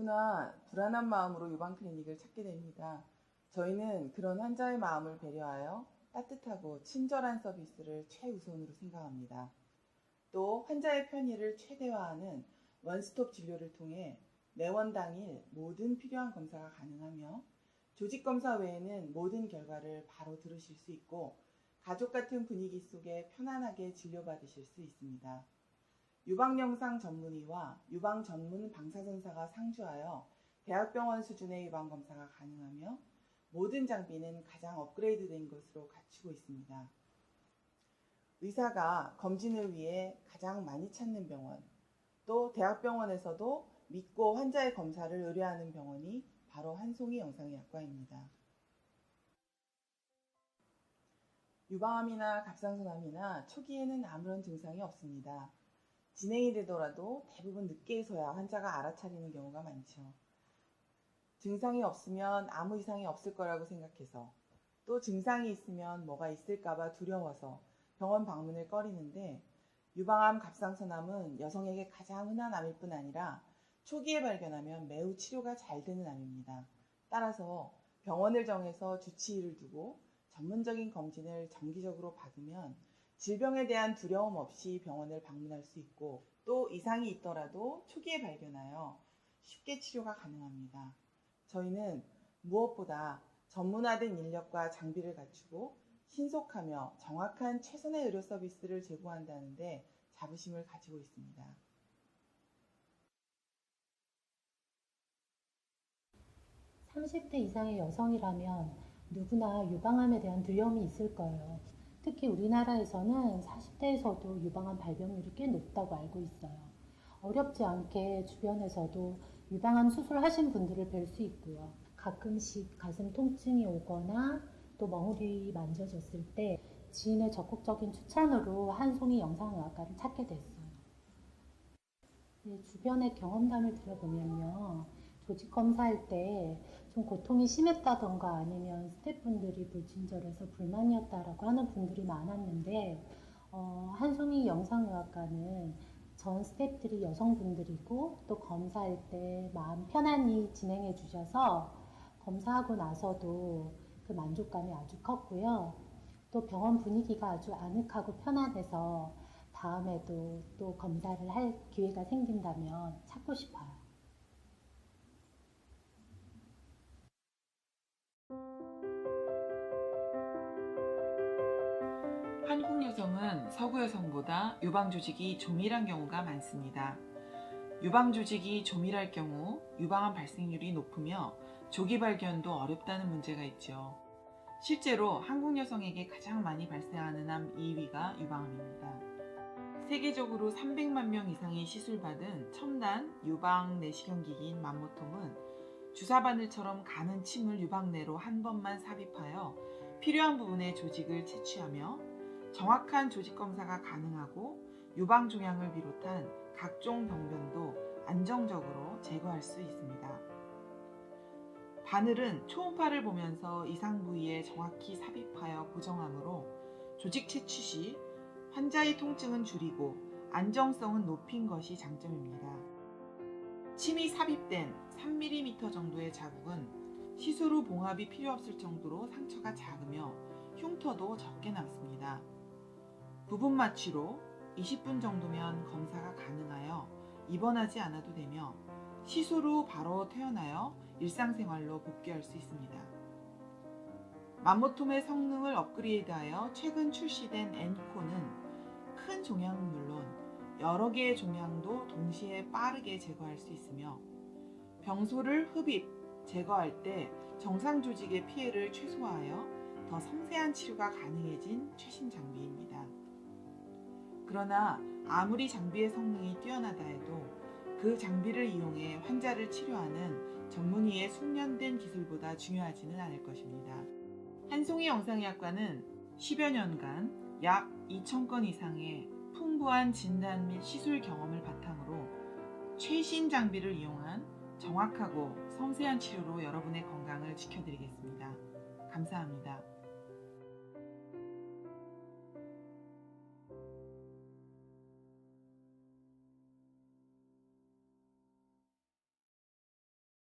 누구나 불안한 마음으로 유방 클리닉을 찾게 됩니다. 저희는 그런 환자의 마음을 배려하여 따뜻하고 친절한 서비스를 최우선으로 생각합니다. 또 환자의 편의를 최대화하는 원스톱 진료를 통해 내원 당일 모든 필요한 검사가 가능하며 조직 검사 외에는 모든 결과를 바로 들으실 수 있고 가족 같은 분위기 속에 편안하게 진료받으실 수 있습니다. 유방영상 전문의와 유방 전문 방사선사가 상주하여 대학병원 수준의 유방 검사가 가능하며 모든 장비는 가장 업그레이드된 것으로 갖추고 있습니다. 의사가 검진을 위해 가장 많이 찾는 병원, 또 대학병원에서도 믿고 환자의 검사를 의뢰하는 병원이 바로 한송이 영상의학과입니다. 유방암이나 갑상선암이나 초기에는 아무런 증상이 없습니다. 진행이 되더라도 대부분 늦게서야 환자가 알아차리는 경우가 많죠. 증상이 없으면 아무 이상이 없을 거라고 생각해서 또 증상이 있으면 뭐가 있을까봐 두려워서 병원 방문을 꺼리는데 유방암, 갑상선암은 여성에게 가장 흔한 암일 뿐 아니라 초기에 발견하면 매우 치료가 잘 되는 암입니다. 따라서 병원을 정해서 주치의를 두고 전문적인 검진을 정기적으로 받으면 질병에 대한 두려움 없이 병원을 방문할 수 있고 또 이상이 있더라도 초기에 발견하여 쉽게 치료가 가능합니다. 저희는 무엇보다 전문화된 인력과 장비를 갖추고 신속하며 정확한 최선의 의료 서비스를 제공한다는데 자부심을 가지고 있습니다. (30대) 이상의 여성이라면 누구나 유방암에 대한 두려움이 있을 거예요. 특히 우리나라에서는 40대에서도 유방암 발병률이 꽤 높다고 알고 있어요. 어렵지 않게 주변에서도 유방암 수술하신 분들을 뵐 수 있고요. 가끔씩 가슴 통증이 오거나 또 멍울이 만져졌을 때 지인의 적극적인 추천으로 한송이 영상의학과를 찾게 됐어요. 네, 주변의 경험담을 들어보면요. 조직 검사할 때 좀 고통이 심했다던가 아니면 스태프분들이 불친절해서 불만이었다라고 하는 분들이 많았는데 어, 한송이 영상의학과는 전 스태프들이 여성분들이고 또 검사할 때 마음 편안히 진행해 주셔서 검사하고 나서도 그 만족감이 아주 컸고요. 또 병원 분위기가 아주 아늑하고 편안해서 다음에도 또 검사를 할 기회가 생긴다면 찾고 싶어요. 한국 여성은 서구 여성보다 유방 조직이 조밀한 경우가 많습니다. 유방 조직이 조밀할 경우 유방암 발생률이 높으며 조기 발견도 어렵다는 문제가 있죠. 실제로 한국 여성에게 가장 많이 발생하는 암 2위가 유방암입니다. 세계적으로 300만 명 이상이 시술받은 첨단 유방 내시경 기기인 맘모톰은 주사 바늘처럼 가는 침을 유방 내로 한 번만 삽입하여 필요한 부분의 조직을 채취하며 정확한 조직 검사가 가능하고 유방 종양을 비롯한 각종 병변도 안정적으로 제거할 수 있습니다. 바늘은 초음파를 보면서 이상 부위에 정확히 삽입하여 고정하므로 조직 채취 시 환자의 통증은 줄이고 안정성은 높인 것이 장점입니다. 침이 삽입된 3mm 정도의 자국은 시술 후 봉합이 필요 없을 정도로 상처가 작으며 흉터도 적게 남습니다. 부분 마취로 20분 정도면 검사가 가능하여 입원하지 않아도 되며 시술 후 바로 퇴원하여 일상생활로 복귀할 수 있습니다. 맘모톰의 성능을 업그레이드하여 최근 출시된 엔코는 큰 종양은 물론 여러 개의 종양도 동시에 빠르게 제거할 수 있으며 병소를 흡입, 제거할 때 정상 조직의 피해를 최소화하여 더 섬세한 치료가 가능해진 최신 장비입니다. 그러나 아무리 장비의 성능이 뛰어나다 해도 그 장비를 이용해 환자를 치료하는 전문의의 숙련된 기술보다 중요하지는 않을 것입니다. 한송이 영상의학과는 10여 년간 약 2,000건 이상의 풍부한 진단 및 시술 경험을 바탕으로 최신 장비를 이용한 정확하고 섬세한 치료로 여러분의 건강을 지켜드리겠습니다. 감사합니다.